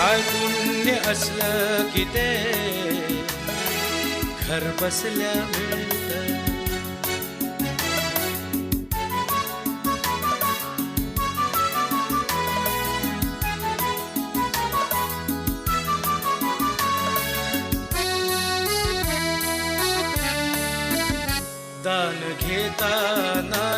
काय पुण्य असलं की ते घर बसल्या मिळत. दान घेताना